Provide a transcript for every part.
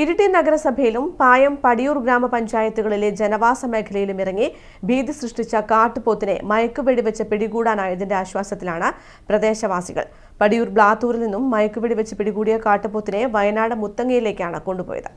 ഇരിട്ടി നഗരസഭയിലും പായം പടിയൂർ ഗ്രാമപഞ്ചായത്തുകളിലെ ജനവാസ മേഖലയിലും ഇറങ്ങി ഭീതി സൃഷ്ടിച്ച കാട്ടുപോത്തിനെ മയക്കുവെടിവെച്ച് പിടികൂടാനായതിന്റെ ആശ്വാസത്തിലാണ് പ്രദേശവാസികൾ. പടിയൂർ ബ്ലാത്തൂരിൽ നിന്നും മയക്കുവെടിവെച്ച് പിടികൂടിയ കാട്ടുപോത്തിനെ വയനാട് മുത്തങ്ങയിലേക്കാണ് കൊണ്ടുപോയത്.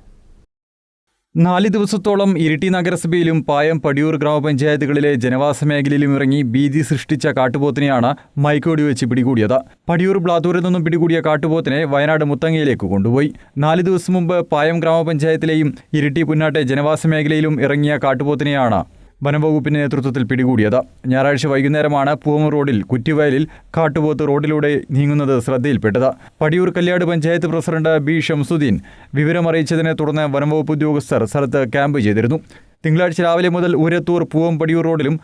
നാല് ദിവസത്തോളം ഇരിട്ടി നഗരസഭയിലും പായം പടിയൂർ ഗ്രാമപഞ്ചായത്തുകളിലെ ജനവാസ മേഖലയിലും ഇറങ്ങി ഭീതി സൃഷ്ടിച്ച കാട്ടുപോത്തിനെയാണ് മൈക്കോടി വെച്ച് പിടികൂടിയത്. പടിയൂർ ബ്ലാത്തൂരിൽ നിന്നും പിടികൂടിയ കാട്ടുപോത്തിനെ വയനാട് മുത്തങ്ങയിലേക്ക് കൊണ്ടുപോയി. നാല് ദിവസം മുമ്പ് പായം ഗ്രാമപഞ്ചായത്തിലെയും ഇരിട്ടി പുന്നാട്ടെ ജനവാസ മേഖലയിലും ഇറങ്ങിയ കാട്ടുപോത്തിനെയാണ് വനംവകുപ്പിന്റെ നേതൃത്വത്തിൽ പിടികൂടിയത്. ഞായറാഴ്ച വൈകുന്നേരമാണ് പൂവം റോഡിൽ കുറ്റിവയലിൽ കാട്ടുപോത്ത് റോഡിലൂടെ നീങ്ങുന്നത് ശ്രദ്ധയിൽപ്പെട്ടത്. പടിയൂർ കല്യാട് പഞ്ചായത്ത് പ്രസിഡന്റ് ബി ഷംസുദ്ദീൻ വിവരമറിയിച്ചതിനെ തുടർന്ന് വനംവകുപ്പ് ഉദ്യോഗസ്ഥർ സ്ഥലത്ത് ക്യാമ്പ് ചെയ്തിരുന്നു. തിങ്കളാഴ്ച രാവിലെ മുതൽ ഊരത്തൂർ പൂവം പടിയൂർ റോഡിലും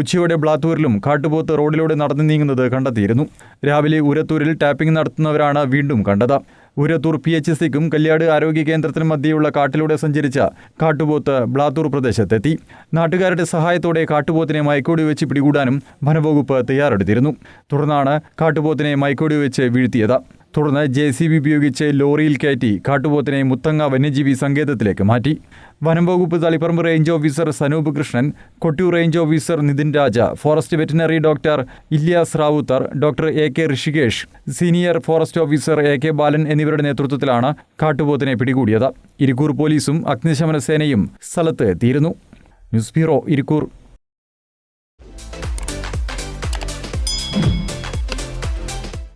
ഉച്ചയോടെ ബ്ലാത്തൂരിലും കാട്ടുപോത്ത് റോഡിലൂടെ നടന്നു നീങ്ങുന്നത് കണ്ടെത്തിയിരുന്നു. രാവിലെ ഉരത്തൂരിൽ ടാപ്പിംഗ് നടത്തുന്നവരാണ് വീണ്ടും കണ്ടത്. ഉരത്തൂർ പി എച്ച് സിക്കും കല്യാട് ആരോഗ്യ കേന്ദ്രത്തിനും മധ്യയുള്ള കാട്ടിലൂടെ സഞ്ചരിച്ച കാട്ടുപോത്ത് ബ്ലാത്തൂർ പ്രദേശത്തെത്തി. നാട്ടുകാരുടെ സഹായത്തോടെ കാട്ടുപോത്തിനെ മയക്കോടി വെച്ച് പിടികൂടാനും വനവകുപ്പ് തയ്യാറെടുത്തിരുന്നു. തുടർന്നാണ് കാട്ടുപോത്തിനെ മയക്കോടി വെച്ച് വീഴ്ത്തിയത്. തുടർന്ന് ജെ സി ബി ഉപയോഗിച്ച് ലോറിയിൽ കയറ്റി കാട്ടുപോത്തിനെ മുത്തങ്ങ വന്യജീവി സങ്കേതത്തിലേക്ക് മാറ്റി. വനം വകുപ്പ് Taliparamba range officer Sanoop Krishnan Kottiyoor range officer Nithin Raja forest veterinary doctor Ilyas Ravuthar doctor A K Rishikesh senior forest officer A K Balan എന്നിവരുടെ നേതൃത്വത്തിലാണ് കാട്ടുപോത്തിനെ പിടികൂടിയത്. ഇരിക്കൂർ പോലീസും അഗ്നിശമന സേനയും സ്ഥലത്ത് എത്തിയിരുന്നു. News bureau Irikkur.